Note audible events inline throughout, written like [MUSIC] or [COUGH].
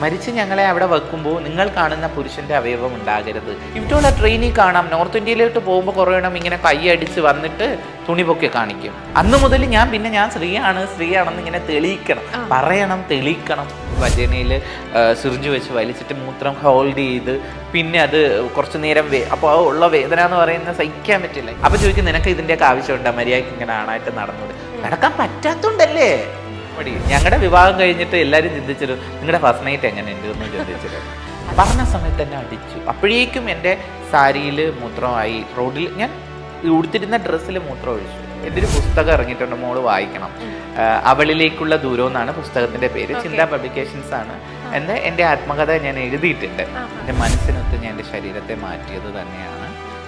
മരിച്ച് ഞങ്ങളെ അവിടെ വെക്കുമ്പോൾ നിങ്ങൾ കാണുന്ന പുരുഷന്റെ അവയവം ഉണ്ടാകരുത്. ഇവിടെയുള്ള ട്രെയിനിൽ കാണാം. നോർത്ത് ഇന്ത്യയിലോട്ട് പോകുമ്പോൾ കുറേ എണ്ണം ഇങ്ങനെ കൈയടിച്ച് വന്നിട്ട് തുണി പൊക്കി കാണിക്കും. അന്ന് മുതൽ ഞാൻ പിന്നെ ഞാൻ സ്ത്രീയാണ് സ്ത്രീയാണെന്ന് ഇങ്ങനെ തെളിയിക്കണം. പറയണം തെളിയിക്കണം. വചനയിൽ സിറിഞ്ച് വെച്ച് വലിച്ചിട്ട് മൂത്രം ഹോൾഡ് ചെയ്ത് പിന്നെ അത് കുറച്ച് നേരം വേ അപ്പോൾ ഉള്ള വേദന എന്ന് പറയുന്നത് സഹിക്കാൻ പറ്റില്ല. അപ്പോൾ ചോദിക്കും നിനക്ക് ഇതിന്റെയൊക്കെ ആവശ്യമുണ്ടോ? മര്യാദയ്ക്ക് ഇങ്ങനെ ആണായിട്ട് നടന്നത്. നടക്കാൻ പറ്റാത്തോണ്ടല്ലേ? മടി ഞങ്ങളുടെ വിവാഹം കഴിഞ്ഞിട്ട് എല്ലാവരും ചിന്തിച്ചത് നിങ്ങളുടെ ഫസ്റ്റ് നൈറ്റ് എങ്ങനെയുണ്ട്? എന്ന് ചിന്തിച്ചത് പറഞ്ഞ സമയത്ത് തന്നെ അടിച്ചു. അപ്പോഴേക്കും എന്റെ സാരിയിൽ മൂത്രമായി റോഡിൽ ഞാൻ ഉടുത്തിരുന്ന ഡ്രസ്സിൽ മൂത്രം ഒഴിച്ചു എന്റെ ഒരു പുസ്തകം ഇറങ്ങിയിട്ടുണ്ട് മോൾ വായിക്കണം. അവളിലേക്കുള്ള ദൂരം എന്നാണ് പുസ്തകത്തിന്റെ പേര്. ചിന്ത പബ്ലിക്കേഷൻസ് ആണ്. എന്ന് എന്റെ ആത്മകഥ ഞാൻ എഴുതിയിട്ടുണ്ട്. എന്റെ മനസ്സിനൊത്ത് ഞാൻ എന്റെ ശരീരത്തെ മാറ്റിയത് തന്നെയാണ്.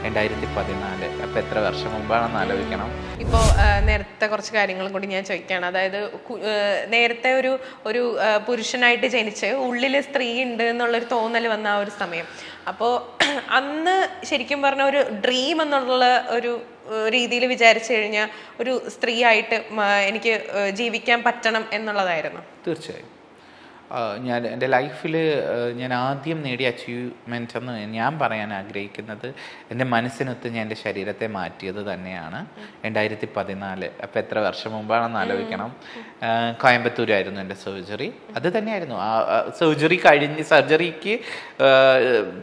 രണ്ടായിരത്തി പതിനാല് അപ്പം എത്ര വർഷം മുമ്പാണെന്ന് ആലോചിക്കണം. ഇപ്പോൾ നേരത്തെ കുറച്ച് കാര്യങ്ങളും കൂടി ഞാൻ ചോദിക്കുകയാണ് അതായത് നേരത്തെ ഒരു ഒരു പുരുഷനായിട്ട് ജനിച്ച് ഉള്ളിൽ സ്ത്രീ ഉണ്ട് എന്നുള്ളൊരു തോന്നൽ വന്ന ആ ഒരു സമയം. അപ്പോൾ [CLEARS THROAT] അന്ന് ശരിക്കും പറഞ്ഞ ഒരു ഡ്രീം എന്നുള്ള ഒരു രീതിയിൽ വിചാരിച്ചു കഴിഞ്ഞാൽ ഒരു സ്ത്രീ ആയിട്ട് എനിക്ക് ജീവിക്കാൻ പറ്റണം എന്നുള്ളതായിരുന്നു. തീർച്ചയായും. ഞാൻ എന്റെ ലൈഫിൽ ഞാൻ ആദ്യം നേടിയ അച്ചീവ്മെന്റ് എന്ന് ഞാൻ പറയാൻ ആഗ്രഹിക്കുന്നത് എന്റെ മനസ്സിനൊത്ത് ഞാൻ എന്റെ ശരീരത്തെ മാറ്റിയത് തന്നെയാണ്. രണ്ടായിരത്തി പതിനാല് അപ്പോൾ എത്ര വർഷം മുമ്പാണെന്ന് ആലോചിക്കണം. കോയമ്പത്തൂരായിരുന്നു എന്റെ സർജറി അത് തന്നെയായിരുന്നു. ആ സർജറി കഴിഞ്ഞ് സർജറിക്ക്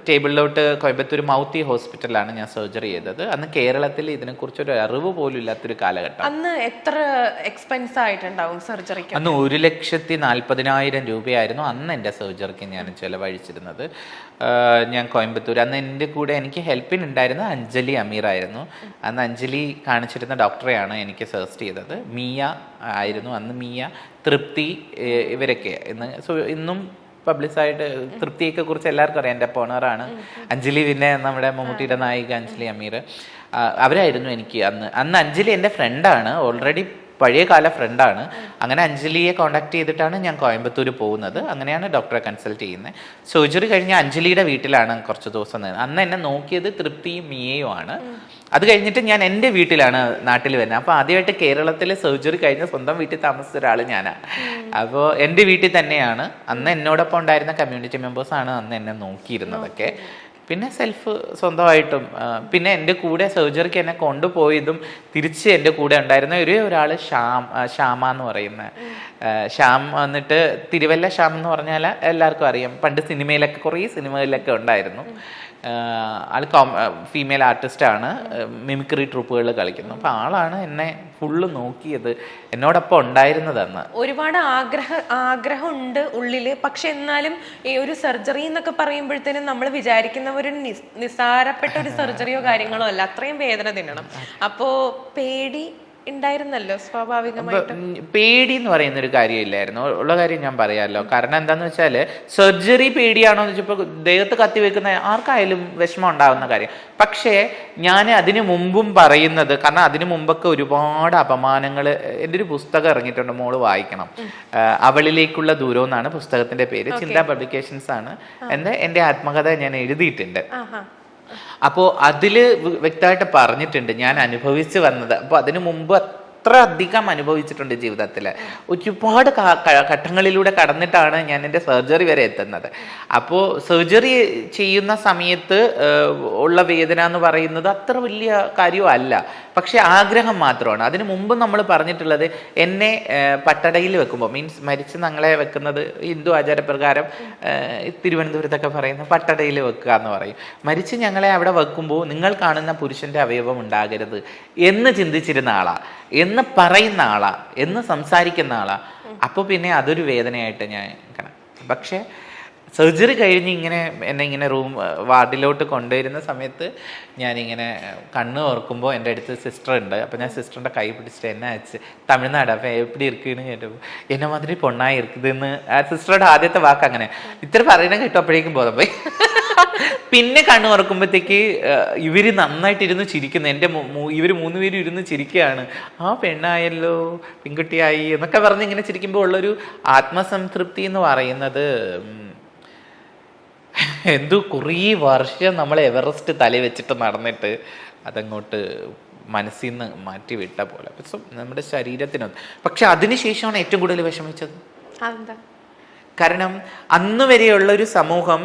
ടേബിളിലോട്ട് കോയമ്പത്തൂർ മൗത്തി ഹോസ്പിറ്റലാണ് ഞാൻ സർജറി ചെയ്തത്. അന്ന് കേരളത്തിൽ ഇതിനെക്കുറിച്ചൊരു അറിവ് പോലും ഇല്ലാത്തൊരു കാലഘട്ടം. അന്ന് എത്ര എക്സ്പെൻസ് ആയിട്ടുണ്ടാവും സർജറിക്ക് അന്ന് ഒരു ലക്ഷത്തി നാൽപ്പതിനായിരം രൂപയായിരുന്നു അന്ന് എന്റെ സർജറിക്ക് ഞാൻ ചിലവഴിച്ചിരുന്നത്. ഞാൻ കോയമ്പത്തൂർ അന്ന് എന്റെ കൂടെ എനിക്ക് ഹെൽപ്പിന് ഉണ്ടായിരുന്ന അഞ്ജലി അമീർ ആയിരുന്നു. അന്ന് അഞ്ജലി കാണിച്ചിരുന്ന ഡോക്ടറെയാണ് എനിക്ക് സജസ്റ്റ് ചെയ്തത്. മിയ ആയിരുന്നു. അന്ന് മിയ തൃപ്തി ഇവരൊക്കെ. ഇന്ന് സോ ഇന്നും പബ്ലിസായിട്ട് തൃപ്തിയൊക്കെ കുറിച്ച് എല്ലാവർക്കും അറിയാം. എന്റെ പോണറാണ് അഞ്ജലി പിന്നെ നമ്മുടെ മമ്മൂട്ടിയുടെ നായിക അഞ്ജലി അമീർ. അവരായിരുന്നു എനിക്ക് അന്ന്. അന്ന് അഞ്ജലി എന്റെ ഫ്രണ്ടാണ് ഓൾറെഡി പഴയ കാല ഫ്രണ്ടാണ് അങ്ങനെ അഞ്ജലിയെ കോണ്ടാക്ട് ചെയ്തിട്ടാണ് ഞാൻ കോയമ്പത്തൂർ പോകുന്നത്. അങ്ങനെയാണ് ഡോക്ടറെ കൺസൾട്ട് ചെയ്യുന്നത് സർജറി കഴിഞ്ഞ അഞ്ജലിയുടെ വീട്ടിലാണ് കുറച്ച് ദിവസം നിന്ന്. അന്ന് എന്നെ നോക്കിയത് തൃപ്തിയും മിയയും ആണ്. അത് കഴിഞ്ഞിട്ട് ഞാൻ എന്റെ വീട്ടിലാണ് നാട്ടിൽ വരുന്നത്. അപ്പോൾ ആദ്യമായിട്ട് കേരളത്തിൽ സർജറി കഴിഞ്ഞ സ്വന്തം വീട്ടിൽ താമസിച്ച ഒരാൾ ഞാനാണ് അപ്പോൾ എന്റെ വീട്ടിൽ തന്നെയാണ്. അന്ന് എന്നോടൊപ്പം ഉണ്ടായിരുന്ന കമ്മ്യൂണിറ്റി മെമ്പേഴ്സാണ് അന്ന് എന്നെ നോക്കിയിരുന്നതൊക്കെ. പിന്നെ സെൽഫ് സ്വന്തമായിട്ടും പിന്നെ എന്റെ കൂടെ സർജറിക്ക് എന്നെ കൊണ്ടുപോയതും തിരിച്ച് എന്റെ കൂടെ ഉണ്ടായിരുന്ന ഒരേ ഒരാൾ ശ്യാം ശ്യാമ എന്ന് പറയുന്ന ശ്യാം വന്നിട്ട് തിരുവല്ല ശ്യാം എന്ന് പറഞ്ഞാൽ എല്ലാവർക്കും അറിയാം. പണ്ട് സിനിമയിലൊക്കെ കുറേ സിനിമകളിലൊക്കെ ഉണ്ടായിരുന്നു. ആൾ കോം ഫീമെയിൽ ആർട്ടിസ്റ്റാണ് മിമിക്രി ട്രൂപ്പുകളിൽ കളിക്കുന്നു. അപ്പോൾ ആളാണ് എന്നെ ഫുള്ള് നോക്കിയത്. എന്നോടൊപ്പം ഉണ്ടായിരുന്നത് അന്ന് ഒരുപാട് ആഗ്രഹ ആഗ്രഹമുണ്ട് ഉള്ളിൽ പക്ഷെ എന്നാലും ഈ ഒരു സർജറി എന്നൊക്കെ പറയുമ്പോഴത്തേനും നമ്മൾ വിചാരിക്കുന്ന ഒരു നിസ്- നിസ്സാരപ്പെട്ട ഒരു സർജറിയോ കാര്യങ്ങളോ അല്ല. അത്രയും വേദന തിന്നണം. അപ്പോൾ പേടി ഉണ്ടായിരുന്നല്ലോ സ്വാഭാവികമായിട്ട്. പേടി എന്ന് പറയുന്ന ഒരു കാര്യമില്ലായിരുന്നു. ഉള്ള കാര്യം ഞാൻ പറയാമല്ലോ കാരണം എന്താന്ന് വെച്ചാൽ സർജറി പേടിയാണോ എന്ന് വെച്ചപ്പോൾ ദേഹത്ത് കത്തി വെക്കുന്ന ആർക്കായാലും വിഷമം ഉണ്ടാകുന്ന കാര്യം. പക്ഷേ ഞാൻ അതിനു മുമ്പും പറയുന്നത് കാരണം അതിനു മുമ്പൊക്കെ ഒരുപാട് അപമാനങ്ങൾ എന്റെ ഒരു പുസ്തകം ഇറങ്ങിയിട്ടുണ്ട് മോൾ വായിക്കണം. അവളിലേക്കുള്ള ദൂരം എന്നാണ് പുസ്തകത്തിന്റെ പേര്. ചിന്ത പബ്ലിക്കേഷൻസ് ആണ് എന്റെ എന്റെ ആത്മകഥ ഞാൻ എഴുതിയിട്ടുണ്ട്. അപ്പോൾ അതിൽ വ്യക്തമായിട്ട് പറഞ്ഞിട്ടുണ്ട്. ഞാൻ അനുഭവിച്ച് വന്നത്. അപ്പോൾ അതിനു മുമ്പ് അത്ര അധികം അനുഭവിച്ചിട്ടുണ്ട് ജീവിതത്തിൽ ഒരുപാട് ഘട്ടങ്ങളിലൂടെ കടന്നിട്ടാണ് ഞാൻ എന്റെ സർജറി വരെ എത്തുന്നത്. അപ്പോൾ സർജറി ചെയ്യുന്ന സമയത്ത് ഉള്ള വേദന എന്ന് പറയുന്നത് അത്ര വലിയ കാര്യമല്ല. പക്ഷെ ആഗ്രഹം മാത്രമാണ്. അതിന് മുമ്പ് നമ്മൾ പറഞ്ഞിട്ടുള്ളത് എന്നെ പട്ടടയിൽ വെക്കുമ്പോൾ മീൻസ് മരിച്ച് ഞങ്ങളെ വെക്കുന്നത് ഹിന്ദു ആചാരപ്രകാരം തിരുവനന്തപുരത്തൊക്കെ പറയുന്ന പട്ടടയിൽ വെക്കുക എന്ന് പറയും. മരിച്ച് ഞങ്ങളെ അവിടെ വെക്കുമ്പോൾ നിങ്ങൾ കാണുന്ന പുരുഷന്റെ അവയവം ഉണ്ടാകരുത് എന്ന് ചിന്തിച്ചിരുന്ന ആളാ എന്ന് പറയുന്ന ആളാ എന്ന് സംസാരിക്കുന്ന ആളാ. അപ്പോൾ പിന്നെ അതൊരു വേദനയായിട്ട് ഞാൻ കാണാം പക്ഷേ സർജറി കഴിഞ്ഞ് ഇങ്ങനെ എന്നെ ഇങ്ങനെ റൂം വാർഡിലോട്ട് കൊണ്ടുവരുന്ന സമയത്ത് ഞാനിങ്ങനെ കണ്ണ് ഓർക്കുമ്പോൾ എന്റെ അടുത്ത് സിസ്റ്റർ ഉണ്ട് അപ്പോൾ ഞാൻ സിസ്റ്ററിന്റെ കൈ പിടിച്ചിട്ട് എന്നെ അയച്ച് തമിഴ്നാട് അപ്പോൾ എപ്പിടി ഇരിക്കുന്നു കേട്ടപ്പോൾ എന്നെ മാതിരി പൊണ്ണായി ഇരിക്കുന്നതെന്ന് ആ സിസ്റ്ററുടെ ആദ്യത്തെ വാക്ക് അങ്ങനെ. ഇത്ര പറയണം കേട്ടപ്പോഴേക്കും ബോധം പോയി [LAUGHS] പിന്നെ കണ്ണു തുറക്കുമ്പോഴത്തേക്ക് ഇവർ നന്നായിട്ട് ഇരുന്ന് ചിരിക്കുന്നു. എന്റെ ഇവർ മൂന്ന് പേരും ഇരുന്ന് ചിരിക്കുകയാണ്. ആ പെണ്ണായല്ലോ പെൺകുട്ടിയായി എന്നൊക്കെ പറഞ്ഞ് ഇങ്ങനെ ചിരിക്കുമ്പോൾ ഉള്ളൊരു ആത്മസംതൃപ്തി എന്ന് പറയുന്നത് എന്തോ കുറേ വർഷം നമ്മൾ എവറസ്റ്റ് തല വെച്ചിട്ട് നടന്നിട്ട് അതങ്ങോട്ട് മനസ്സിൽ നിന്ന് മാറ്റി വിട്ട പോലെ. നമ്മുടെ ശരീരത്തിനൊന്നും പക്ഷെ അതിനുശേഷമാണ് ഏറ്റവും കൂടുതൽ വിഷമിച്ചത്. കാരണം അന്ന് വരെയുള്ള ഒരു സമൂഹം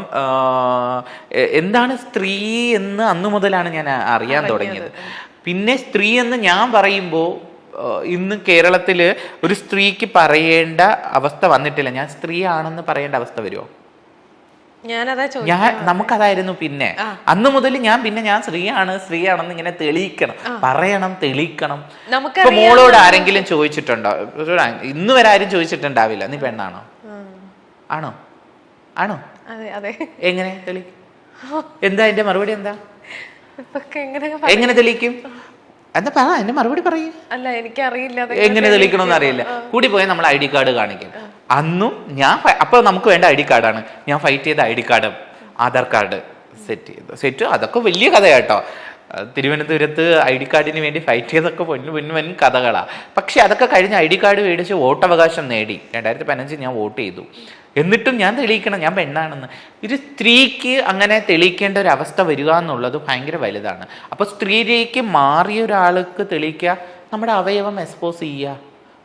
എന്താണ് സ്ത്രീ എന്ന് അന്നു മുതലാണ് ഞാൻ അറിയാൻ തുടങ്ങിയത്. പിന്നെ സ്ത്രീ എന്ന് ഞാൻ പറയുമ്പോൾ ഇന്ന് കേരളത്തിൽ ഒരു സ്ത്രീക്ക് പറയേണ്ട അവസ്ഥ വന്നിട്ടില്ല. ഞാൻ സ്ത്രീ ആണെന്ന് പറയേണ്ട അവസ്ഥ വരുമോ ഞാൻ നമുക്കതായിരുന്നു പിന്നെ. അന്ന് മുതൽ ഞാൻ പിന്നെ ഞാൻ സ്ത്രീയാണ് സ്ത്രീയാണെന്ന് ഇങ്ങനെ തെളിയിക്കണം. പറയണം തെളിയിക്കണം. നമുക്ക് മോളോട് ആരെങ്കിലും ചോദിച്ചിട്ടുണ്ടോ? ഇന്ന് വരെ ആരും ചോദിച്ചിട്ടുണ്ടാവില്ല. നീ പെണ്ണാണോ? ആണോ? ആണോ? എങ്ങനെ തെളി എന്താ എന്റെ മറുപടി എന്താ? എങ്ങനെ എങ്ങനെ തെളിയിക്കും? എന്താ പറ എന്റെ മറുപടി പറയും. അല്ല എനിക്കറിയില്ല. എങ്ങനെ തെളിയിക്കണമെന്ന് അറിയില്ല. കൂടി പോയാൽ നമ്മൾ ഐ ഡി കാർഡ് കാണിക്കും. അന്നും ഞാൻ അപ്പോൾ അപ്പൊ നമുക്ക് വേണ്ട ഐ ഡി കാർഡാണ് ഞാൻ ഫൈറ്റ് ചെയ്ത I D card Aadhaar card set ചെയ്തു. സെറ്റ് അതൊക്കെ വലിയ കഥയാട്ടോ. തിരുവനന്തപുരത്ത് ഐ ഡി കാർഡിന് വേണ്ടി ഫൈറ്റ് ചെയ്തൊക്കെ പൊന്നു പൊന്നു വൻ കഥകളാ. പക്ഷേ അതൊക്കെ കഴിഞ്ഞ് ഐ ഡി കാർഡ് മേടിച്ച് വോട്ടവകാശം നേടി. രണ്ടായിരത്തി പതിനഞ്ചിൽ ഞാൻ വോട്ട് ചെയ്തു. എന്നിട്ടും ഞാൻ തെളിയിക്കണം ഞാൻ പെണ്ണാണെന്ന്. ഒരു സ്ത്രീക്ക് അങ്ങനെ തെളിയിക്കേണ്ട ഒരു അവസ്ഥ വരിക എന്നുള്ളത് ഭയങ്കര വലുതാണ്. അപ്പോൾ സ്ത്രീയിലേക്ക് മാറിയ ഒരാൾക്ക് തെളിയിക്കുക നമ്മുടെ അവയവം എക്സ്പോസ് ചെയ്യുക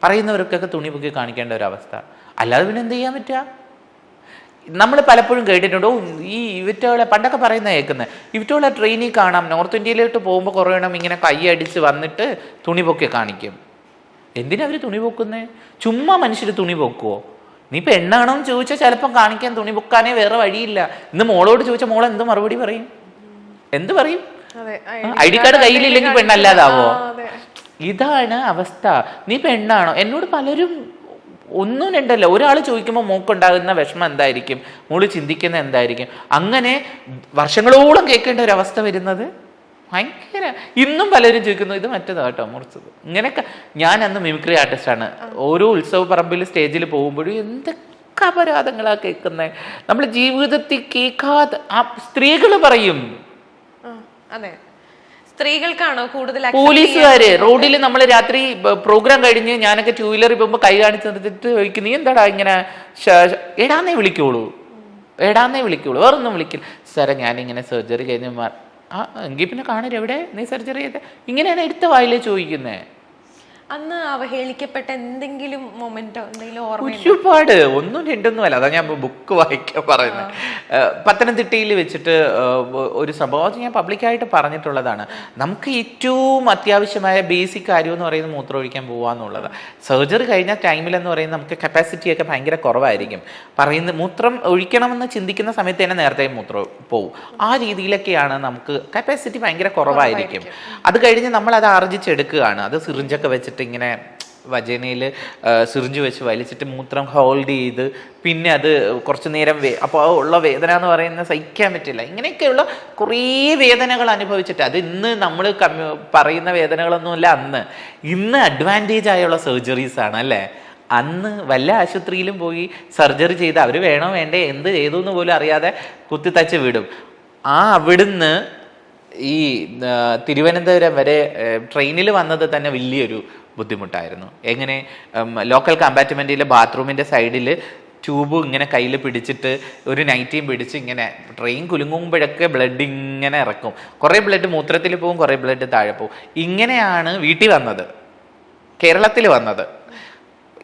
പറയുന്നവർക്കൊക്കെ തുണി പൊക്കി കാണിക്കേണ്ട ഒരു അവസ്ഥ. അല്ലാതെ പിന്നെ എന്ത് ചെയ്യാൻ പറ്റുക? നമ്മൾ പലപ്പോഴും കേട്ടിട്ടുണ്ട് ഓ ഈ ഇവറ്റകളെ പണ്ടൊക്കെ പറയുന്ന കേൾക്കുന്നത് ഇവറ്റകളെ ട്രെയിനിൽ കാണാം നോർത്ത് ഇന്ത്യയിലോട്ട് പോകുമ്പോൾ കുറേ എണ്ണം ഇങ്ങനെ കൈ അടിച്ച് വന്നിട്ട് തുണി പൊക്കി കാണിക്കും. എന്തിനാ അവർ തുണി പൊക്കുന്നത് ചുമ്മാ മനുഷ്യർ തുണി പൊക്കുവോ? നീ ഇപ്പം എണ്ണാണോ എന്ന് ചോദിച്ചാൽ ചിലപ്പം കാണിക്കാൻ തുണി പൊക്കാനേ വേറെ വഴിയില്ല. ഇന്ന് മോളോട് ചോദിച്ചാൽ മോൾ എന്ത് മറുപടി പറയും? എന്ത് പറയും? ഐ ഡി കാർഡ് കയ്യിലില്ലെങ്കിൽ പെണ്ണല്ലാതാവോ. ഇതാണ് അവസ്ഥ. നീ പെണ്ണാണോ എന്നോട് പലരും ഒന്നും രണ്ടല്ല. ഒരാൾ ചോദിക്കുമ്പോൾ മൂക്കുണ്ടാകുന്ന വിഷമം എന്തായിരിക്കും? മോൾ ചിന്തിക്കുന്ന എന്തായിരിക്കും? അങ്ങനെ വർഷങ്ങളോളം കേൾക്കേണ്ട ഒരു അവസ്ഥ വരുന്നത് ഭയങ്കര ഇന്നും പലരും ചോദിക്കുന്നു ഇത് മറ്റേതാ കേട്ടോ മുറിച്ചത്? ഇങ്ങനെയൊക്കെ ഞാൻ അന്ന് മിമിക്രി ആർട്ടിസ്റ്റാണ് ഓരോ ഉത്സവ പറമ്പിൽ സ്റ്റേജിൽ പോകുമ്പോഴും എന്തൊക്കെ അപരാധങ്ങളാ കേൾക്കുന്നത് നമ്മൾ ജീവിതത്തിൽ കേൾക്കാതെ ആ സ്ത്രീകൾ പറയും. അതെ. സ്ത്രീകൾക്കാണോ കൂടുതൽ പോലീസുകാര് റോഡിൽ നമ്മൾ രാത്രി പ്രോഗ്രാം കഴിഞ്ഞ് ഞാനൊക്കെ ടൂ വീലറിൽ പോകുമ്പോൾ കൈ കാണിച്ച് നിർത്തിട്ട് ചോദിക്കും നീ എന്താടാ ഇങ്ങനെ എടാന്നേ വിളിക്കുള്ളൂ. എടാന്നേ വിളിക്കുള്ളൂ. വേറൊന്നും വിളിക്കില്ല. സാറേ ഞാനിങ്ങനെ സർജറി കഴിഞ്ഞ് ആ എങ്കിൽ പിന്നെ കാണില്ല എവിടെ? നീ സർജറി ചെയ്ത. ഇങ്ങനെയാണ് എടുത്ത വായിലേ ചോദിക്കുന്നേ. അന്ന് അവഹേളിക്കപ്പെട്ട എന്തെങ്കിലും മൊമെന്റോ എന്തെങ്കിലും ഒരുപാട്. ഒന്നും രണ്ടൊന്നും അല്ല അതാ ഞാൻ ബുക്ക് വായിക്കാൻ പറയുന്നത്. പത്തനംതിട്ടയിൽ വെച്ചിട്ട് ഒരു സംഭവം അത് ഞാൻ പബ്ലിക്കായിട്ട് പറഞ്ഞിട്ടുള്ളതാണ്. നമുക്ക് ഏറ്റവും അത്യാവശ്യമായ ബേസിക് കാര്യം എന്ന് പറയുന്നത് മൂത്രം ഒഴിക്കാൻ പോവാന്നുള്ളത് സർജറി കഴിഞ്ഞ ടൈമിൽ എന്ന് പറയുന്നത് നമുക്ക് കപ്പാസിറ്റിയൊക്കെ ഭയങ്കര കുറവായിരിക്കും. പറയുന്നത് മൂത്രം ഒഴിക്കണമെന്ന് ചിന്തിക്കുന്ന സമയത്ത് തന്നെ നേരത്തെ മൂത്രം പോവും. ആ രീതിയിലൊക്കെയാണ് നമുക്ക് കപ്പാസിറ്റി ഭയങ്കര കുറവായിരിക്കും. അത് കഴിഞ്ഞ് നമ്മൾ അത് ആർജിച്ചെടുക്കുകയാണ്. അത് സിറിഞ്ചൊക്കെ വെച്ചിട്ട് ഇങ്ങനെ വജനയിൽ സിറിഞ്ച് വെച്ച് വലിച്ചിട്ട് മൂത്രം ഹോൾഡ് ചെയ്ത് പിന്നെ അത് കുറച്ച് നേരം വേ അപ്പോൾ ഉള്ള വേദന എന്ന് പറയുന്നത് സഹിക്കാൻ പറ്റില്ല. ഇങ്ങനെയൊക്കെയുള്ള കുറേ വേദനകൾ അനുഭവിച്ചിട്ട് അത് ഇന്ന് നമ്മൾ കമ്മ്യൂ പറയുന്ന വേദനകളൊന്നുമല്ല അന്ന്. ഇന്ന് അഡ്വാന്റേജ് ആയുള്ള സർജറീസ് ആണ് അല്ലേ? അന്ന് വല്ല ആശുപത്രിയിലും പോയി സർജറി ചെയ്ത് അവർ വേണോ വേണ്ടേ എന്ത് ചെയ്തു എന്ന് പോലും അറിയാതെ കുത്തിത്തച്ച് വിടും. ആ അവിടുന്ന് ഈ തിരുവനന്തപുരം വരെ ട്രെയിനിൽ വന്നത് തന്നെ വലിയൊരു ബുദ്ധിമുട്ടായിരുന്നു. എങ്ങനെ ലോക്കൽ കമ്പാർട്ട്മെന്റിലെ ബാത്റൂമിന്റെ സൈഡിൽ ട്യൂബ് ഇങ്ങനെ കയ്യിൽ പിടിച്ചിട്ട് ഒരു നൈറ്റിയും പിടിച്ച് ഇങ്ങനെ ട്രെയിൻ കുലുങ്ങുമ്പോഴൊക്കെ ബ്ലഡ് ഇങ്ങനെ ഇറക്കും. കുറേ ബ്ലഡ് മൂത്രത്തിൽ പോകും കുറേ ബ്ലഡ് താഴെ പോകും. ഇങ്ങനെയാണ് വീട്ടിൽ വന്നത്. കേരളത്തിൽ വന്നത്.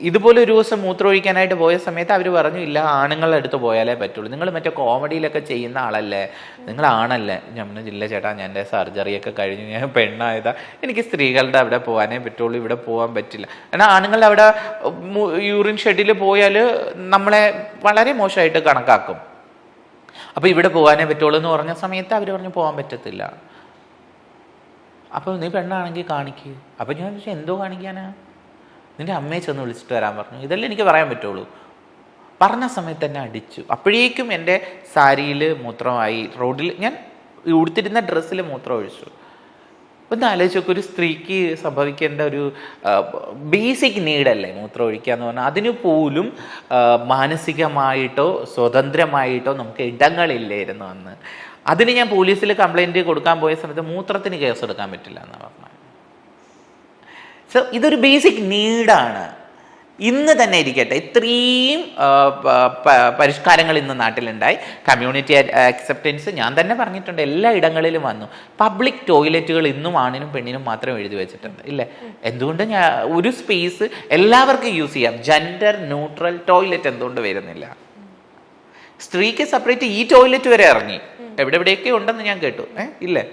ഇതുപോലെ ഒരു ദിവസം മൂത്രമൊഴിക്കാനായിട്ട് പോയ സമയത്ത് അവർ പറഞ്ഞു ഇല്ല ആണുങ്ങളുടെ അടുത്ത് പോയാലേ പറ്റുള്ളൂ. നിങ്ങൾ മറ്റേ കോമഡിയിലൊക്കെ ചെയ്യുന്ന ആളല്ലേ? നിങ്ങൾ ആണല്ലേ? ഞാൻ ജില്ല ചേട്ടാ ഞാൻ എന്റെ സർജറിയൊക്കെ കഴിഞ്ഞു ഞാൻ പെണ്ണായതാ. എനിക്ക് സ്ത്രീകളുടെ അവിടെ പോകാനേ പറ്റുള്ളൂ ഇവിടെ പോകാൻ പറ്റില്ല. എന്നാൽ ആണുങ്ങളുടെ അവിടെ യൂറിൻ ഷെഡിൽ പോയാൽ നമ്മളെ വളരെ മോശമായിട്ട് കണക്കാക്കും. അപ്പോൾ ഇവിടെ പോകാനേ പറ്റുള്ളൂ എന്ന് പറഞ്ഞ സമയത്ത് അവർ പറഞ്ഞു പോകാൻ പറ്റത്തില്ല. അപ്പോൾ നീ പെണ്ണാണെങ്കിൽ കാണിക്കുക അപ്പോൾ ഞാൻ എന്തോ കാണിക്കാനാ? നിന്റെ അമ്മയെ ചെന്ന് വിളിച്ചിട്ട് വരാൻ പറഞ്ഞു. ഇതല്ലേ എനിക്ക് പറയാൻ പറ്റുള്ളൂ. പറഞ്ഞ സമയത്ത് തന്നെ അടിച്ചു. അപ്പോഴേക്കും എന്റെ സാരിയിൽ മൂത്രമായി റോഡിൽ ഞാൻ ഉടുത്തിരുന്ന ഡ്രസ്സിൽ മൂത്രം ഒഴിച്ചു. ഒന്ന് ആലോചിച്ച് നോക്കുക ഒരു സ്ത്രീക്ക് സംഭവിക്കേണ്ട ഒരു ബേസിക് നീഡല്ലേ മൂത്രം ഒഴിക്കുക എന്ന് പറഞ്ഞാൽ? അതിന് പോലും മാനസികമായിട്ടോ സ്വതന്ത്രമായിട്ടോ നമുക്ക് ഇടങ്ങളില്ലായിരുന്നു അന്ന്. അതിന് ഞാൻ പോലീസിൽ കംപ്ലൈന്റ് കൊടുക്കാൻ പോയ സമയത്ത് മൂത്രത്തിന് കേസ് എടുക്കാൻ പറ്റില്ല എന്ന് പറഞ്ഞത്. സോ ഇതൊരു ബേസിക് നീഡാണ് ഇന്ന് തന്നെ ഇരിക്കട്ടെ. ഇത്രയും പരിഷ്കാരങ്ങൾ ഇന്ന് നാട്ടിലുണ്ടായി. കമ്മ്യൂണിറ്റി അക്സെപ്റ്റൻസ് ഞാൻ തന്നെ പറഞ്ഞിട്ടുണ്ട്. എല്ലാ ഇടങ്ങളിലും വന്നു. പബ്ലിക് ടോയ്ലറ്റുകൾ ഇന്നും ആണിനും പെണ്ണിനും മാത്രം എഴുതി വെച്ചിട്ടുണ്ട്. ഇല്ലേ? എന്തുകൊണ്ട് ഞാൻ ഒരു സ്പേസ് എല്ലാവർക്കും യൂസ് ചെയ്യാം. ജെൻഡർ ന്യൂട്രൽ ടോയ്ലറ്റ് എന്തുകൊണ്ട് വരുന്നില്ല? സ്ത്രീക്ക് സെപ്പറേറ്റ് ഈ ടോയ്ലറ്റ് വരെ ഇറങ്ങി. എവിടെ എവിടെയൊക്കെ ഉണ്ടെന്ന് ഞാൻ കേട്ടു. ഏ ഇല്ലേ?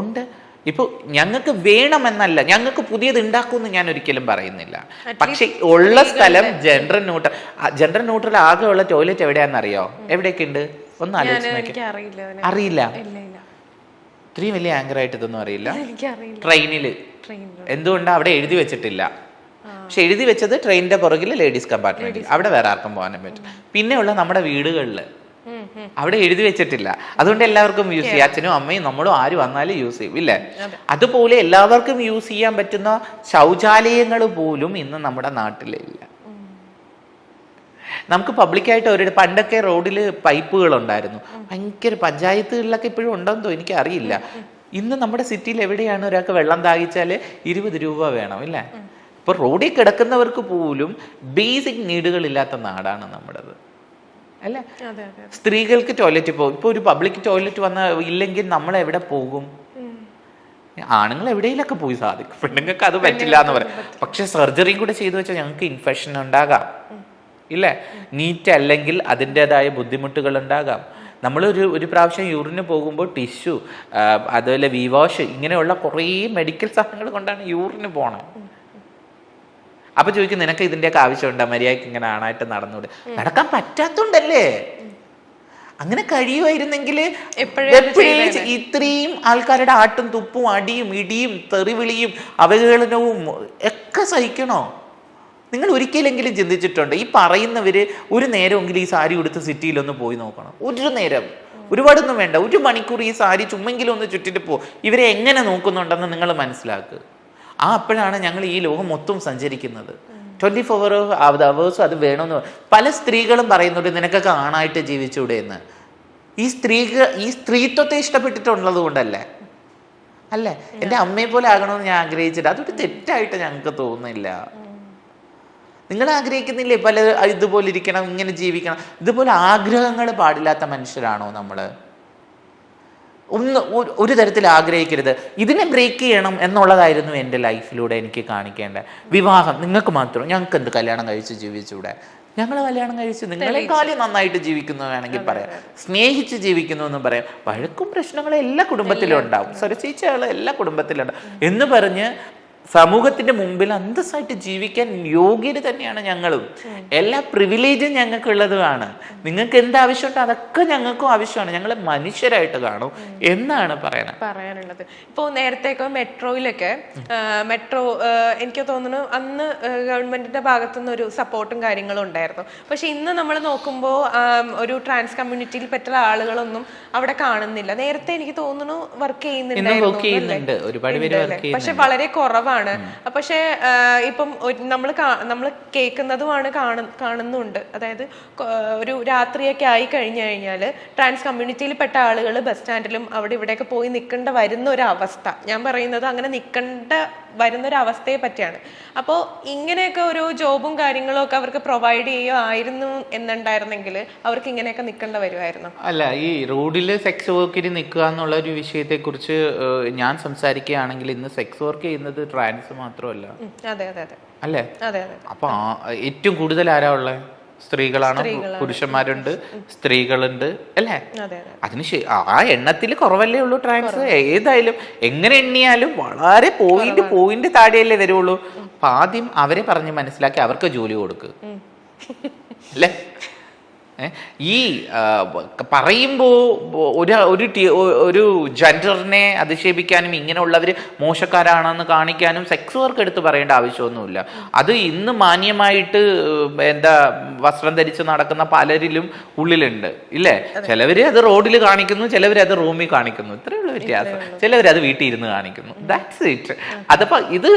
ഉണ്ട്. ഇപ്പോൾ ഞങ്ങൾക്ക് വേണമെന്നല്ല ഞങ്ങൾക്ക് പുതിയത് ഉണ്ടാക്കുമെന്ന് ഞാൻ ഒരിക്കലും പറയുന്നില്ല. പക്ഷെ ഉള്ള സ്ഥലം ജെൻഡർ ന്യൂട്രൽ ജെൻഡർ ന്യൂട്രൽ ആകെ ഉള്ള ടോയ്ലറ്റ് എവിടെയാണെന്നറിയോ? എവിടെയൊക്കെ ഉണ്ട് ഒന്ന് ആലോചിച്ച് അറിയില്ല? ഇത്രയും വലിയ ആങ്കർ ആയിട്ട് ഇതൊന്നും അറിയില്ല. ട്രെയിനിൽ എന്തുകൊണ്ടാണ് അവിടെ എഴുതി വെച്ചിട്ടില്ല? പക്ഷെ എഴുതി വെച്ചത് ട്രെയിനിന്റെ പുറകിൽ ലേഡീസ് കമ്പാർട്ട്മെന്റ് അവിടെ വേറെ ആർക്കും പോകാനും പറ്റും പിന്നെയുള്ള നമ്മുടെ വീടുകളിൽ. അവിടെ എഴുതി വെച്ചിട്ടില്ല. അതുകൊണ്ട് എല്ലാവർക്കും യൂസ് ചെയ്യാം. അച്ഛനും അമ്മയും നമ്മളും ആര് വന്നാലും യൂസ് ചെയ്യും ഇല്ലേ? അതുപോലെ എല്ലാവർക്കും യൂസ് ചെയ്യാൻ പറ്റുന്ന ശൗചാലയങ്ങൾ പോലും ഇന്ന് നമ്മുടെ നാട്ടിലില്ല. നമുക്ക് പബ്ലിക്കായിട്ട് ഒരു പണ്ടൊക്കെ റോഡിൽ പൈപ്പുകൾ ഉണ്ടായിരുന്നു ഭയങ്കര പഞ്ചായത്തുകളിലൊക്കെ ഇപ്പോഴും ഉണ്ടെന്നോ എനിക്ക് അറിയില്ല ഇന്ന് നമ്മുടെ സിറ്റിയിൽ എവിടെയാണ് ഒരാൾക്ക് വെള്ളം ദാഹിച്ചാൽ ഇരുപത് രൂപ വേണം ഇല്ലേ? ഇപ്പൊ റോഡിൽ കിടക്കുന്നവർക്ക് പോലും ബേസിക് നീഡുകൾ ഇല്ലാത്ത നാടാണ് നമ്മുടേത്. അല്ലേ? സ്ത്രീകൾക്ക് ടോയ്ലറ്റ് പോകും. ഇപ്പോൾ ഒരു പബ്ലിക് ടോയ്ലറ്റ് വന്ന ഇല്ലെങ്കിൽ നമ്മൾ എവിടെ പോകും? ആണുങ്ങൾ എവിടെയെങ്കിലൊക്കെ പോയി സാധിക്കും? പെണ്ണുങ്ങൾക്ക് അത് പറ്റില്ല എന്ന് പറയും. പക്ഷെ സർജറിയും കൂടെ ചെയ്തു വെച്ചാൽ ഞങ്ങൾക്ക് ഇൻഫെക്ഷൻ ഉണ്ടാകാം. ഇല്ലേ? നീറ്റ് അല്ലെങ്കിൽ അതിന്റെതായ ബുദ്ധിമുട്ടുകൾ ഉണ്ടാകാം. നമ്മളൊരു ഒരു പ്രാവശ്യം യൂറിന് പോകുമ്പോൾ ടിഷ്യൂ അതുപോലെ വിവാഷ് ഇങ്ങനെയുള്ള കുറേ മെഡിക്കൽ സാധനങ്ങൾ കൊണ്ടാണ് യൂറിന് പോണത്. അപ്പൊ ചോദിക്കും നിനക്ക് ഇതിന്റെയൊക്കെ ആവശ്യമുണ്ടോ? മര്യാദയ്ക്ക് ഇങ്ങനെ ആണായിട്ട് നടന്നൂടെ? നടക്കാൻ പറ്റാത്തോണ്ടല്ലേ? അങ്ങനെ കഴിയുമായിരുന്നെങ്കിൽ എപ്പോഴേ ഇത്രയും ആൾക്കാരുടെ ആട്ടും തുപ്പും അടിയും ഇടിയും തെറിവിളിയും അവഹേളനവും ഒക്കെ സഹിക്കണോ? നിങ്ങൾ ഒരിക്കലെങ്കിലും ചിന്തിച്ചിട്ടുണ്ട്? ഈ പറയുന്നവര് ഒരു നേരമെങ്കിലും ഈ സാരി ഉടുത്ത് സിറ്റിയിലൊന്ന് പോയി നോക്കണം. ഒരു നേരം. ഒരുപാടൊന്നും വേണ്ട. ഒരു മണിക്കൂർ ഈ സാരി ചുമ്മെങ്കിലും ഒന്ന് ചുറ്റിട്ട് പോ. ഇവരെ എങ്ങനെ നോക്കുന്നുണ്ടെന്ന് നിങ്ങൾ മനസ്സിലാക്കുക ആ അപ്പോഴാണ് ഞങ്ങൾ ഈ ലോകം മൊത്തം സഞ്ചരിക്കുന്നത്. ട്വന്റി ഫോർ അവേഴ്സും അത് വേണമെന്ന് പല സ്ത്രീകളും പറയുന്നുണ്ട് നിനക്കൊക്കെ ആണായിട്ട് ജീവിച്ചൂടെ എന്ന്. ഈ സ്ത്രീകൾ ഈ സ്ത്രീത്വത്തെ ഇഷ്ടപ്പെട്ടിട്ടുള്ളത് കൊണ്ടല്ലേ? അല്ലേ? എന്റെ അമ്മയെ പോലെ ആകണമെന്ന് ഞാൻ ആഗ്രഹിച്ചിട്ട് അതൊരു തെറ്റായിട്ട് ഞങ്ങൾക്ക് തോന്നുന്നില്ല. നിങ്ങൾ ആഗ്രഹിക്കുന്നില്ലേ പല ഇതുപോലെ ഇരിക്കണം ഇങ്ങനെ ജീവിക്കണം. ഇതുപോലെ ആഗ്രഹങ്ങൾ പാടില്ലാത്ത മനുഷ്യരാണോ നമ്മൾ ഒന്ന് ഒരു- തരത്തിൽ ആഗ്രഹിക്കരുത്. ഇതിനെ ബ്രേക്ക് ചെയ്യണം എന്നുള്ളതായിരുന്നു എന്റെ ലൈഫിലൂടെ എനിക്ക് കാണിക്കേണ്ടത് വിവാഹം. നിങ്ങൾക്ക് മാത്രം. ഞങ്ങൾക്ക് എന്ത് കല്യാണം കഴിച്ച് ജീവിച്ചൂടെ? ഞങ്ങൾ കല്യാണം കഴിച്ച് നിങ്ങളെക്കാളും നന്നായിട്ട് ജീവിക്കുന്നു വേണമെങ്കിൽ പറയാം. സ്നേഹിച്ച് ജീവിക്കുന്നു എന്ന് പറയാം. വഴക്കും പ്രശ്നങ്ങളും എല്ലാ കുടുംബത്തിലും ഉണ്ടാവും. സ്വരച്ചീച്ചകൾ എല്ലാ കുടുംബത്തിലും ഉണ്ടാവും. എന്ന് പറഞ്ഞ് സമൂഹത്തിന്റെ മുമ്പിൽ അന്തസ്സായിട്ട് ജീവിക്കാൻ യോഗ്യര് തന്നെയാണ് ഞങ്ങളും. എല്ലാ പ്രിവിലേജും ഞങ്ങൾക്കുള്ളതുമാണ്. നിങ്ങൾക്ക് എന്ത് ആവശ്യമുണ്ടോ അതൊക്കെ ഞങ്ങൾക്കും ആവശ്യമാണ്. ഞങ്ങൾ മനുഷ്യരായിട്ട് കാണും എന്നാണ് പറയുന്നത് പറയാനുള്ളത്. ഇപ്പോൾ നേരത്തെയൊക്കെ മെട്രോയിലൊക്കെ മെട്രോ എനിക്ക് തോന്നുന്നു അന്ന് ഗവൺമെന്റിന്റെ ഭാഗത്തുനിന്ന് ഒരു സപ്പോർട്ടും കാര്യങ്ങളും ഉണ്ടായിരുന്നു. പക്ഷെ ഇന്ന് നമ്മൾ നോക്കുമ്പോൾ ഒരു ട്രാൻസ് കമ്മ്യൂണിറ്റിയിൽ പറ്റുന്ന ആളുകളൊന്നും അവിടെ കാണുന്നില്ല. നേരത്തെ എനിക്ക് തോന്നുന്നു വർക്ക് ചെയ്യുന്നുണ്ട്. പക്ഷെ വളരെ കുറവാണ് പക്ഷെ ഇപ്പം നമ്മൾ നമ്മൾ കേൾക്കുന്നതുമാണ് കാണു കാണുന്നുണ്ട്. അതായത് ഒരു രാത്രിയൊക്കെ ആയി കഴിഞ്ഞു കഴിഞ്ഞാൽ ട്രാൻസ് കമ്മ്യൂണിറ്റിയിൽ പെട്ട ആളുകൾ ബസ് സ്റ്റാൻഡിലും അവിടെ ഇവിടെയൊക്കെ പോയി നിൽക്കേണ്ട വരുന്ന ഒരു അവസ്ഥ. ഞാൻ പറയുന്നത് അങ്ങനെ നിൽക്കേണ്ട വരുന്ന ഒരു അവസ്ഥയെ പറ്റിയാണ്. അപ്പോൾ ഇങ്ങനെയൊക്കെ ഒരു ജോബും കാര്യങ്ങളും ഒക്കെ അവർക്ക് പ്രൊവൈഡ് ചെയ്യുമായിരുന്നു എന്നുണ്ടായിരുന്നെങ്കിൽ അവർക്ക് ഇങ്ങനെയൊക്കെ നിൽക്കേണ്ട വരുമായിരുന്നു. അല്ല ഈ റോഡിൽ സെക്സ് വർക്കിന് നിൽക്കുക എന്നുള്ള ഒരു വിഷയത്തെക്കുറിച്ച് ഞാൻ സംസാരിക്കുകയാണെങ്കിൽ ഇന്ന് സെക്സ് വർക്ക് ചെയ്യുന്നത് ട്രാൻസ് മാത്രമല്ല. അല്ലേ? അപ്പൊ ഏറ്റവും കൂടുതൽ ആരാ ഉള്ളത് സ്ത്രീകളാണ്? പുരുഷന്മാരുണ്ട് സ്ത്രീകളുണ്ട് അല്ലേ? അതെ അതെ അതിന് ആ എണ്ണത്തിൽ കുറവല്ലേ ഉള്ളൂ ട്രാൻസ് ഏതായാലും എങ്ങനെ എണ്ണിയാലും വളരെ പോയിന്റ് പോയിന്റ് താടിയല്ലേ വരുള്ളൂ അപ്പൊ ആദ്യം അവരെ പറഞ്ഞ് മനസ്സിലാക്കി അവർക്ക് ജോലി കൊടുക്കുക അല്ലേ? ഈ പറയുമ്പോൾ ഒരു ഒരു ഒരു ജെൻഡറിനെ അധിക്ഷേപിക്കാനും ഇങ്ങനെയുള്ളവർ മോശക്കാരാണെന്ന് കാണിക്കാനും സെക്സ് വർക്ക് എടുത്ത് പറയേണ്ട ആവശ്യമൊന്നുമില്ല. അത് ഇന്ന് മാന്യമായിട്ട് എന്താ വസ്ത്രം ധരിച്ച് നടക്കുന്ന പലരിലും ഉള്ളിലുണ്ട്. ഇല്ലേ? ചിലവർ അത് റോഡിൽ കാണിക്കുന്നു ചിലവർ അത് റൂമിൽ കാണിക്കുന്നു. ഇത്രയേ ഉള്ളൂ വ്യത്യാസം. ചിലവർ അത് വീട്ടിൽ ഇരുന്ന് കാണിക്കുന്നു. ദാറ്റ്സ് ഇറ്റ് അതപ്പോൾ ഇത്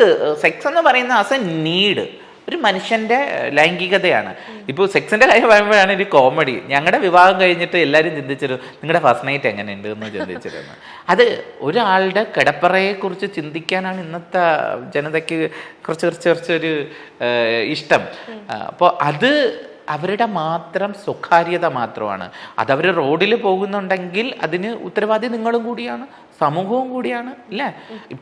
സെക്സ് എന്ന് പറയുന്ന ആസ് എ നീഡ് ഒരു മനുഷ്യന്റെ ലൈംഗികതയാണ്. ഇപ്പോൾ സെക്സിന്റെ കാര്യം പറയുമ്പോഴാണ് ഒരു കോമഡി. ഞങ്ങളുടെ വിവാഹം കഴിഞ്ഞിട്ട് എല്ലാവരും ചിന്തിച്ചിരുന്നു നിങ്ങളുടെ ഫസ്റ്റ് നൈറ്റ് എങ്ങനെയുണ്ട് എന്ന് ചിന്തിച്ചിരുന്നു. അത് ഒരാളുടെ കിടപ്പറയെ കുറിച്ച് ചിന്തിക്കാനാണ് ഇന്നത്തെ ജനതയ്ക്ക് കുറച്ച് കുറച്ച് കുറച്ചൊരു ഇഷ്ടം. അപ്പോൾ അത് അവരുടെ മാത്രം സ്വകാര്യത മാത്രമാണ്. അതവർ റോഡിൽ പോകുന്നുണ്ടെങ്കിൽ അതിന് ഉത്തരവാദി നിങ്ങളും കൂടിയാണ്. സമൂഹവും കൂടിയാണ് അല്ലേ?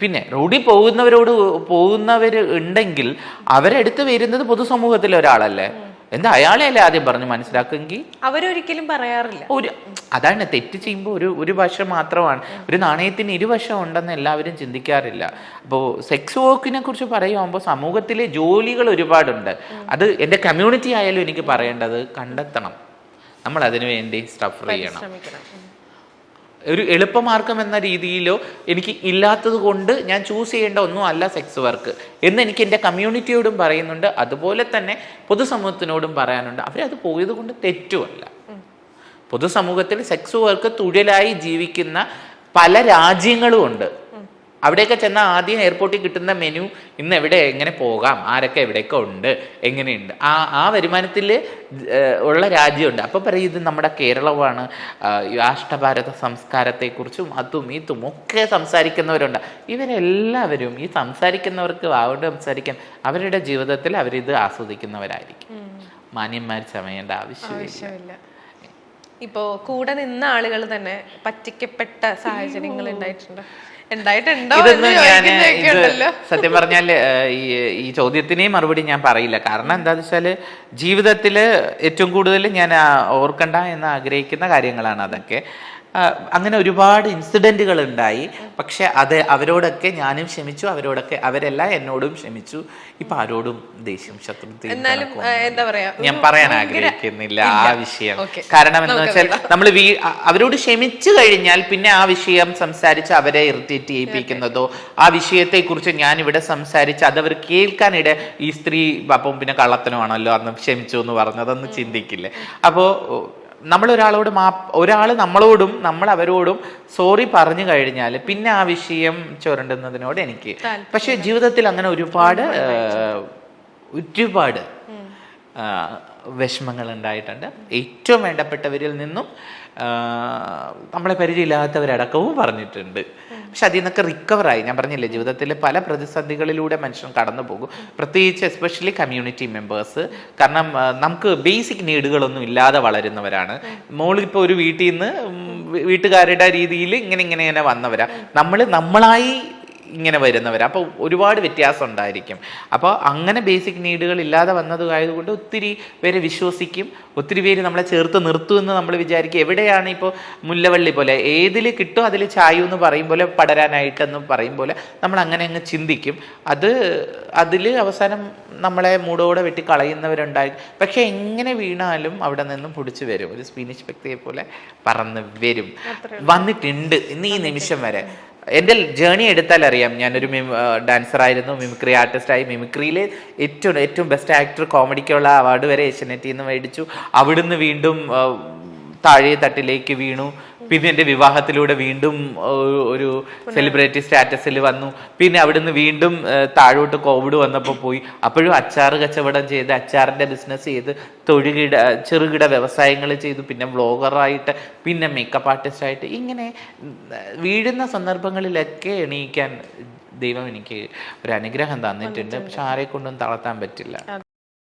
പിന്നെ റോഡിൽ പോകുന്നവരോട് പോകുന്നവർ ഉണ്ടെങ്കിൽ അവരെടുത്ത് വരുന്നത് പൊതുസമൂഹത്തിലെ ഒരാളല്ലേ? എന്താ അയാളെ അല്ലേ ആദ്യം പറഞ്ഞു മനസ്സിലാക്കുമെങ്കിൽ? അവരൊരിക്കലും പറയാറില്ല. ഒരു അതാണ് തെറ്റ് ചെയ്യുമ്പോൾ ഒരു ഒരു വശം മാത്രമാണ്. ഒരു നാണയത്തിന് ഇരുവശം ഉണ്ടെന്ന് എല്ലാവരും ചിന്തിക്കാറില്ല. അപ്പോൾ സെക്സ് വർക്കിനെ കുറിച്ച് പറയുമ്പോൾ സമൂഹത്തിലെ ജോലികൾ ഒരുപാടുണ്ട്. അത് എന്റെ കമ്മ്യൂണിറ്റി ആയാലും എനിക്ക് പറയേണ്ടത് കണ്ടെത്തണം. നമ്മൾ അതിനു വേണ്ടി സ്ട്രഫർ ചെയ്യണം. ഒരു എളുപ്പമാർഗം എന്ന രീതിയിലോ എനിക്ക് ഇല്ലാത്തത് കൊണ്ട് ഞാൻ ചൂസ് ചെയ്യേണ്ട ഒന്നും അല്ല സെക്സ് വർക്ക് എന്ന് എനിക്ക് എന്റെ കമ്മ്യൂണിറ്റിയോടും പറയുന്നുണ്ട്. അതുപോലെ തന്നെ പൊതുസമൂഹത്തിനോടും പറയാനുണ്ട്. അവരത് പോയത് കൊണ്ട് തെറ്റുമല്ല. പൊതുസമൂഹത്തിൽ സെക്സ് വർക്ക് തൊഴിലായി ജീവിക്കുന്ന പല രാജ്യങ്ങളും ഉണ്ട്. അവിടെയൊക്കെ ചെന്നാൽ ആദ്യം എയർപോർട്ടിൽ കിട്ടുന്ന മെനു ഇന്ന് എവിടെ എങ്ങനെ പോകാം ആരൊക്കെ എവിടെയൊക്കെ ഉണ്ട് എങ്ങനെയുണ്ട്. ആ ആ വരുമാനത്തിൽ ഉള്ള രാജ്യമുണ്ട്. അപ്പോൾ പറയും ഇത് നമ്മുടെ കേരളമാണ് രാഷ്ട്രഭാരത സംസ്കാരത്തെക്കുറിച്ചും അതും ഇതും ഒക്കെ സംസാരിക്കുന്നവരുണ്ട്. ഇവരെല്ലാവരും ഈ സംസാരിക്കുന്നവർക്ക് വാവുകൊണ്ട് സംസാരിക്കാൻ അവരുടെ ജീവിതത്തിൽ അവരിത് ആസ്വദിക്കുന്നവരായിരിക്കും. മാന്യന്മാർ ചമയേണ്ട ആവശ്യമില്ല. ഇപ്പോൾ ഇപ്പോ കൂടെ നിന്ന ആളുകൾ തന്നെ പറ്റിക്കപ്പെട്ട സാഹചര്യങ്ങൾ ഉണ്ടായിട്ടുണ്ട്. ഇതൊന്നും ഞാൻ ഇത് സത്യം പറഞ്ഞാൽ ഈ ഈ ചോദ്യത്തിനേ മറുപടി ഞാൻ പറയില്ല. കാരണം എന്താന്ന് വെച്ചാൽ ജീവിതത്തിൽ ഏറ്റവും കൂടുതൽ ഞാൻ ഓർക്കണ്ട എന്ന് ആഗ്രഹിക്കുന്ന കാര്യങ്ങളാണ് അതൊക്കെ. അങ്ങനെ ഒരുപാട് ഇൻസിഡന്റുകൾ ഉണ്ടായി. പക്ഷെ അത് അവരോടൊക്കെ ഞാനും ക്ഷമിച്ചു അവരോടൊക്കെ അവരെല്ലാം എന്നോടും ക്ഷമിച്ചു. ഇപ്പൊ ആരോടും ദേഷ്യം ശത്രുതയും എന്നാലും എന്താ പറയാ? ഞാൻ പറയാൻ ആഗ്രഹിക്കുന്നില്ല ആ വിഷയം. കാരണം എന്ന് വെച്ചാൽ നമ്മൾ അവരോട് ക്ഷമിച്ചു കഴിഞ്ഞാൽ പിന്നെ ആ വിഷയം സംസാരിച്ച് അവരെ ഇറിറ്റേറ്റ് ചെയ്യിപ്പിക്കുന്നതോ ആ വിഷയത്തെക്കുറിച്ച് ഞാൻ ഇവിടെ സംസാരിച്ച് അതവർ കേൾക്കാനിടെ കേൾക്കാനിട ഈ സ്ത്രീ അപ്പം പിന്നെ കള്ളത്തനമാണല്ലോ അന്ന് ക്ഷമിച്ചു എന്ന് പറഞ്ഞതൊന്നും ചിന്തിക്കില്ലേ. അപ്പോ നമ്മൾ ഒരാളോട് മാ ഒരാൾ നമ്മളോടും നമ്മൾ അവരോടും സോറി പറഞ്ഞു കഴിഞ്ഞാൽ പിന്നെ ആ വിഷയം ചുരണ്ടുന്നതിനോട് എനിക്ക് പക്ഷെ ജീവിതത്തിൽ അങ്ങനെ ഒരുപാട് ഒരുപാട് വിഷമങ്ങൾ ഉണ്ടായിട്ടുണ്ട് ഏറ്റവും വേണ്ടപ്പെട്ടവരിൽ നിന്നും നമ്മളെ പരിചയമില്ലാത്തവരടക്കവും പറഞ്ഞിട്ടുണ്ട്. പക്ഷെ അതിൽ നിന്നൊക്കെ റിക്കവറായി ഞാൻ പറഞ്ഞില്ലേ ജീവിതത്തിൽ പല പ്രതിസന്ധികളിലൂടെ മനുഷ്യൻ കടന്നു പോകും പ്രത്യേകിച്ച് എസ്പെഷ്യലി കമ്മ്യൂണിറ്റി മെമ്പേഴ്സ് കാരണം നമുക്ക് ബേസിക് നീഡുകളൊന്നും ഇല്ലാതെ വളരുന്നവരാണ്. മോളിപ്പോൾ ഒരു വീട്ടിൽ നിന്ന് വീട്ടുകാരുടെ രീതിയിൽ ഇങ്ങനെ ഇങ്ങനെ ഇങ്ങനെ വന്നവരാ. നമ്മൾ നമ്മളായി ഇങ്ങനെ വരുന്നവർ അപ്പോൾ ഒരുപാട് വ്യത്യാസം ഉണ്ടായിരിക്കും. അപ്പോൾ അങ്ങനെ ബേസിക് നീഡുകൾ ഇല്ലാതെ വന്നതായതുകൊണ്ട് ഒത്തിരി പേര് വിശ്വസിക്കും. ഒത്തിരി പേര് നമ്മളെ ചേർത്ത് നിർത്തുമെന്ന് നമ്മൾ വിചാരിക്കും. എവിടെയാണ് ഇപ്പോൾ മുല്ലവള്ളി പോലെ? ഏതിൽ കിട്ടും അതിൽ ചായു എന്ന് പറയും പോലെ പടരാനായിട്ടെന്ന് പറയും പോലെ നമ്മൾ അങ്ങനെ അങ്ങ് ചിന്തിക്കും. അത് അതിൽ അവസാനം നമ്മളെ മൂടോടെ വെട്ടി കളയുന്നവരുണ്ടായി. പക്ഷേ എങ്ങനെ വീണാലും അവിടെ നിന്നും പൊടിച്ചു വരും. ഒരു സ്പീനിഷ് വ്യക്തിയെ പോലെ പറന്ന് വരും. വന്നിട്ടുണ്ട്. ഇന്ന് ഈ നിമിഷം വരെ. എന്റെ ജേണി എടുത്താൽ അറിയാം. ഞാനൊരു ഡാൻസർ ആയിരുന്നു മിമിക്രി ആർട്ടിസ്റ്റായി മിമിക്രിയിലെ ഏറ്റവും ഏറ്റവും ബെസ്റ്റ് ആക്ടർ കോമഡിക്കുള്ള അവാർഡ് വരെ ഏഷ്യനെറ്റിൽ നിന്ന് മേടിച്ചു. അവിടുന്ന് വീണ്ടും താഴെ തട്ടിലേക്ക് വീണു. പിന്നെ എന്റെ വിവാഹത്തിലൂടെ വീണ്ടും ഒരു സെലിബ്രിറ്റി സ്റ്റാറ്റസിൽ വന്നു. പിന്നെ അവിടുന്ന് വീണ്ടും താഴോട്ട് കോവിഡ് വന്നപ്പോൾ പോയി. അപ്പോഴും അച്ചാർ കച്ചവടം ചെയ്ത് അച്ചാറിന്റെ ബിസിനസ് ചെയ്ത് തൊഴുകിട ചെറുകിട വ്യവസായങ്ങൾ ചെയ്തു. പിന്നെ വ്ളോഗറായിട്ട് പിന്നെ മേക്കപ്പ് ആർട്ടിസ്റ്റ് ആയിട്ട്. ഇങ്ങനെ വീഴുന്ന സന്ദർഭങ്ങളിലൊക്കെ എണീക്കാൻ ദൈവം എനിക്ക് ഒരു അനുഗ്രഹം തന്നിട്ടുണ്ട്. പക്ഷെ ആരെ കൊണ്ടും തളർത്താൻ പറ്റില്ല.